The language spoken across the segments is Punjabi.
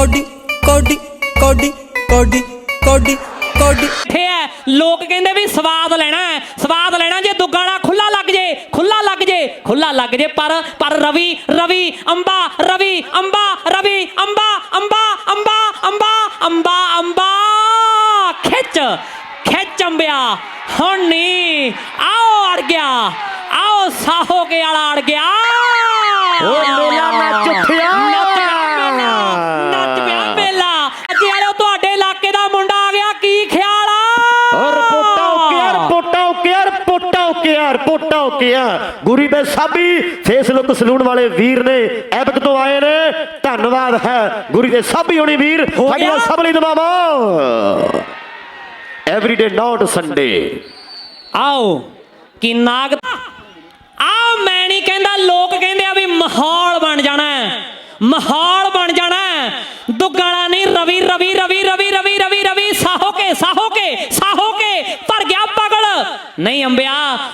ਕੋਡੀ ਕੋਡੀ ਕੋਡੀ ਕੋਡੀ ਕੋਡੀ ਕੋਡੀ। ਇੱਥੇ ਹੈ ਲੋਕ ਕਹਿੰਦੇ ਵੀ ਸਵਾਦ ਲੈਣਾ ਹੈ ਸਵਾਦ ਲੈਣਾ ਜੇ ਦੁੱਗਾਣਾ ਖੁੱਲਾ ਲੱਗ ਜੇ ਖੁੱਲਾ ਲੱਗ ਜੇ ਖੁੱਲਾ ਲੱਗ ਜੇ ਪਰ ਪਰ ਰਵੀ ਰਵੀ ਅੰਬਾ ਰਵੀ ਅੰਬਾ ਰਵੀ ਅੰਬਾ ਅੰਬਾ ਅੰਬਾ ਅੰਬਾ ਅੰਬਾ ਅੰਬਾ ਖਿੱਚ ਖਿੱਚ ਅੰਬਿਆ ਹੁਣ ਨਹੀਂ ਆਓ ਅੜ ਗਿਆ ਆਓ ਸਾਹੋ ਕੇ ਵਾਲਾ ਅੜ ਗਿਆ। ਰਿਪੋਰਟਾਂ ਓਕੇ ਆ ਰਿਪੋਰਟਾਂ ਓਕੇ ਆ ਗੁਰੀ ਦੇ ਸਾਬੀ ਫੇਸਬੁੱਕ ਸਲੂਨ ਵਾਲੇ ਵੀਰ ਨੇ ਐਬਕ ਤੋਂ ਆਏ ਨੇ ਧੰਨਵਾਦ ਹੈ ਗੁਰੀ ਦੇ ਸਾਬੀ ਹੋਣੀ ਵੀਰ ਸਾਡੀਆਂ? ਸਭ ਲਈ ਦਵਾਵਾਂ ਐਵਰੀਡੇ ਨਾਟ ਸੰਡੇ ਆਓ ਕਿ ਨਾਗ ਆਓ ਮੈਂ ਨਹੀਂ ਕਹਿੰਦਾ ਲੋਕ ਕਹਿੰਦੇ ਆ ਵੀ ਮਾਹੌਲ ਬਣ ਜਾਣਾ। ਮਾਹੌਲ ਬਣ ਜਾਣਾ ਹੈ। ਦੁੱਗਣਾ ਨਹੀਂ ਰਵੀ ਰਵੀ ਰਵੀ ਰਵੀ ਸਾਹੋ ਕੇ ਸਾਹੋ ਕੇ ਸਾਹੋ ਕੇ ਭਰ ਗਿਆ ਪਗਲ ਨਹੀਂ ਅੰਬਿਆ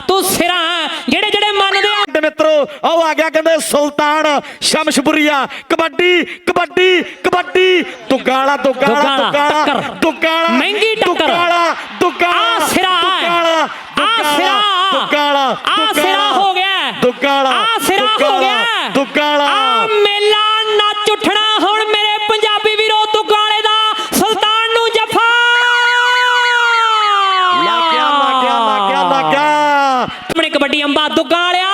ਤੂੰ ਸਿਰਾਂ। ਜਿਹੜੇ ਜਿਹੜੇ ਮੰਨਦੇ ਆ ਦੇ ਮਿੱਤਰੋ ਆਓ ਆ ਗਿਆ ਕਹਿੰਦੇ ਸੁਲਤਾਨ ਸ਼ਮਸ਼ਪੁਰੀਆ ਕਬੱਡੀ ਕਬੱਡੀ ਕਬੱਡੀ ਦੁਗਾਲਾ ਦੁਗਾਲਾ ਦੁੱਗਾਲਾ, ਦੁਗਾਲਾ। ਦੁਗਾਲਾ ਮਹਿੰਗੀ ਟੱਕਰ। ਦੁਗਾਲਾ ਦੁਗਾਲਾ ਆ ਸਿਰਾ। ਦੁਗਾਲਾ ਆ ਸਿਰਾ ਦੁਗਾਲਾ ਆ ਸਿਰਾ ਹੋ ਗਿਆ ਦੁਗਾਲਾ ਆ ਸਿਰਾ ਹੋ ਗਿਆ ਦੁਗਾਲਾ ਆ ਮੇਲਾ ਕਬੱਡੀ ਅੰਬਾ ਦੁੱਗਾ ਵਾਲਿਆ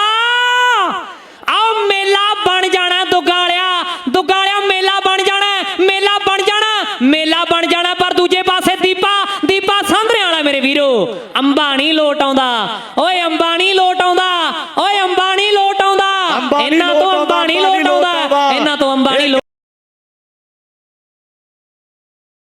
ਆਓ ਮੇਲਾ ਬਣ ਜਾਣਾ ਦੁੱਗਾ ਵਾਲਿਆ ਦੁੱਗਾ ਵਾਲਿਆ ਮੇਲਾ ਬਣ ਜਾਣਾ ਮੇਲਾ ਬਣ ਜਾਣਾ ਮੇਲਾ ਬਣ ਜਾਣਾ। ਪਰ ਦੂਜੇ ਪਾਸੇ ਦੀਪਾ ਦੀਪਾ ਸਾਂਧਰੇ ਵਾਲਾ ਮੇਰੇ ਵੀਰੋ ਅੰਬਾਣੀ ਲੋਟ ਆਉਂਦਾ। ਓਏ ਅੰਬਾਣੀ ਲੋਟ ਆਉਂਦਾ ਓਏ ਅੰਬਾਣੀ ਲੋਟ ਆਉਂਦਾ। ਇਹਨਾਂ ਤੋਂ